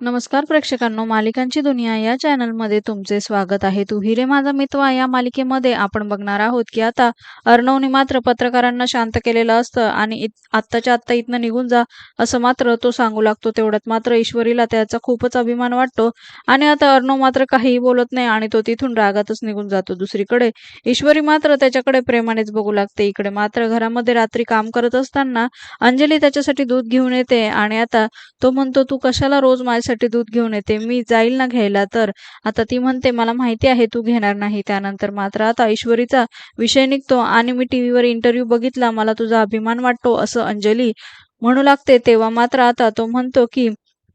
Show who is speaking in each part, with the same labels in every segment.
Speaker 1: नमस्कार प्रेक्षकांनो मालिकांची दुनिया या चॅनलमध्ये तुमचे स्वागत आहे. तू हिरे माझा मितवा या मालिकेमध्ये आपण बघणार आहोत की आता अर्णवने मात्र पत्रकारांना शांत केलेलं असतं आणि आत्ताच्या आत्ता इथनं निघून जा असं मात्र तो सांगू लागतो. तेवढ्यात मात्र ईश्वरीला त्याचा खूपच अभिमान वाटतो आणि आता अर्णव मात्र काहीही बोलत नाही आणि तो तिथून रागातच निघून जातो. दुसरीकडे ईश्वरी मात्र त्याच्याकडे प्रेमानेच बघू लागते. इकडे मात्र घरामध्ये रात्री काम करत असताना अंजली त्याच्यासाठी दूध घेऊन येते आणि आता तो म्हणतो तू कशाला रोज माझ्यासाठी दूध घेऊन येते मी जाईल ना घ्यायला? तर आता ती म्हणते मला माहिती आहे तू घेणार नाही. त्यानंतर मात्र आता ऐश्वरीचा विषय निघतो आणि मी टी व्हीवर इंटरव्ह्यू बघितला मला तुझा अभिमान वाटतो असं अंजली म्हणू लागते. तेव्हा मात्र आता तो म्हणतो की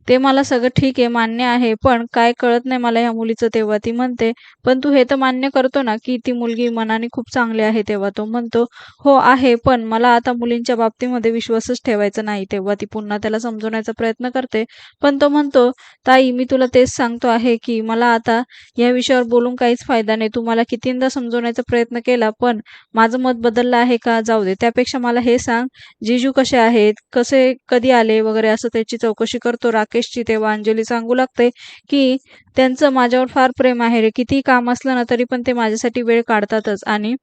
Speaker 1: ते मला सगळं ठीक आहे मान्य आहे पण काय कळत नाही मला ह्या मुलीचं तेव्हा. ती म्हणते पण तू हे तर मान्य करतो ना की ती मुलगी मनाने खूप चांगली आहे तेव्हा. तो म्हणतो हो आहे पण मला आता मुलींच्या बाबतीमध्ये विश्वासच ठेवायचा नाही. तेव्हा ती पुन्हा त्याला समजवण्याचा प्रयत्न करते पण तो म्हणतो ताई मी तुला तेच सांगतो आहे की मला आता या विषयावर बोलून काहीच फायदा नाही. तू मला कितींदा समजवण्याचा प्रयत्न केला पण माझं मत बदललं आहे का? जाऊ दे. त्यापेक्षा मला हे सांग जिजू कसे आहेत? कसे कधी आले वगैरे? असं त्याची चौकशी करतो. राकेशची तेव्हा अंजली सांगू लागते की त्यांचं माझ्यावर फार प्रेम आहे रे. किती काम असलं ना तरी पण ते माझ्यासाठी वेळ काढतातच. आणि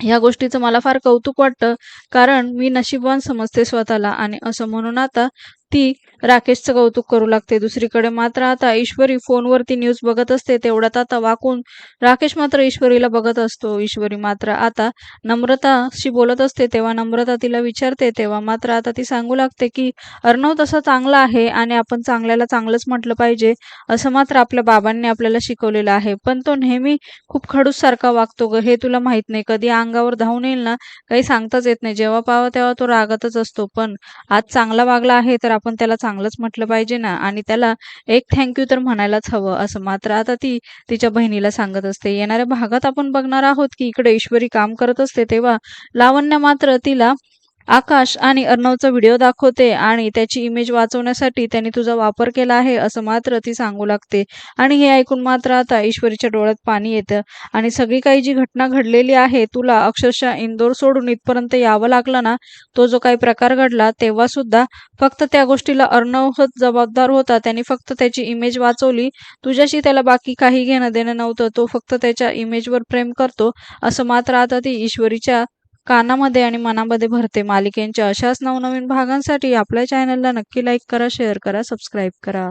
Speaker 1: ह्या गोष्टीचं मला फार कौतुक वाटतं कारण मी नशीबवान समजते स्वतःला. आणि असं म्हणून आता ती राकेशचं कौतुक करू लागते. दुसरीकडे मात्र आता ईश्वरी फोनवरती न्यूज बघत असते तेवढ्यात आता वाकून राकेश मात्र ईश्वरीला बघत असतो. ईश्वरी मात्र आता नम्रताशी बोलत असते तेव्हा नम्रता तिला विचारते तेव्हा मात्र आता ती सांगू लागते की अर्णव तसा चांगला आहे आणि आपण चांगल्याला चांगलंच म्हटलं पाहिजे असं मात्र आपल्या बाबांनी आपल्याला शिकवलेलं आहे. पण तो नेहमी खूप खडूस सारखा वागतो ग. हे तुला माहीत नाही. कधी अंगावर धावून येईल ना काही सांगताच येत नाही. जेव्हा पाहावं तेव्हा तो रागातच असतो. पण आज चांगला वागला आहे तर आपण त्याला चांगलंच म्हटलं पाहिजे ना. आणि त्याला एक थँक्यू तर म्हणायलाच हवं. असं मात्र आता ती तिच्या बहिणीला सांगत असते. येणाऱ्या भागात आपण बघणार आहोत की इकडे ईश्वरी काम करत असते तेव्हा लावण्य मात्र तिला आकाश आणि अर्णवचा व्हिडिओ दाखवते आणि त्याची इमेज वाचवण्यासाठी त्यांनी तुझा वापर केला आहे असं मात्र ती सांगू लागते. आणि हे ऐकून मात्र आता ईश्वरीच्या डोळ्यात पाणी येतं. आणि सगळी काही जी घटना घडलेली आहे तुला अक्षरशः इंदोर सोडून इथपर्यंत यावं लागलं ना? तो जो काही प्रकार घडला तेव्हा सुद्धा फक्त त्या गोष्टीला अर्णवच जबाबदार होता. त्यांनी फक्त त्याची इमेज वाचवली. तुझ्याशी त्याला बाकी काही घेणं देणं नव्हतं. तो फक्त त्याच्या इमेजवर प्रेम करतो असं मात्र आता ती ईश्वरीच्या कानामध्ये आणि मनामध्ये भरते. मालिकेंच्या अशाच नवनवीन भागांसाठी आपल्या चॅनलला नक्की लाईक करा शेअर करा सबस्क्राईब करा.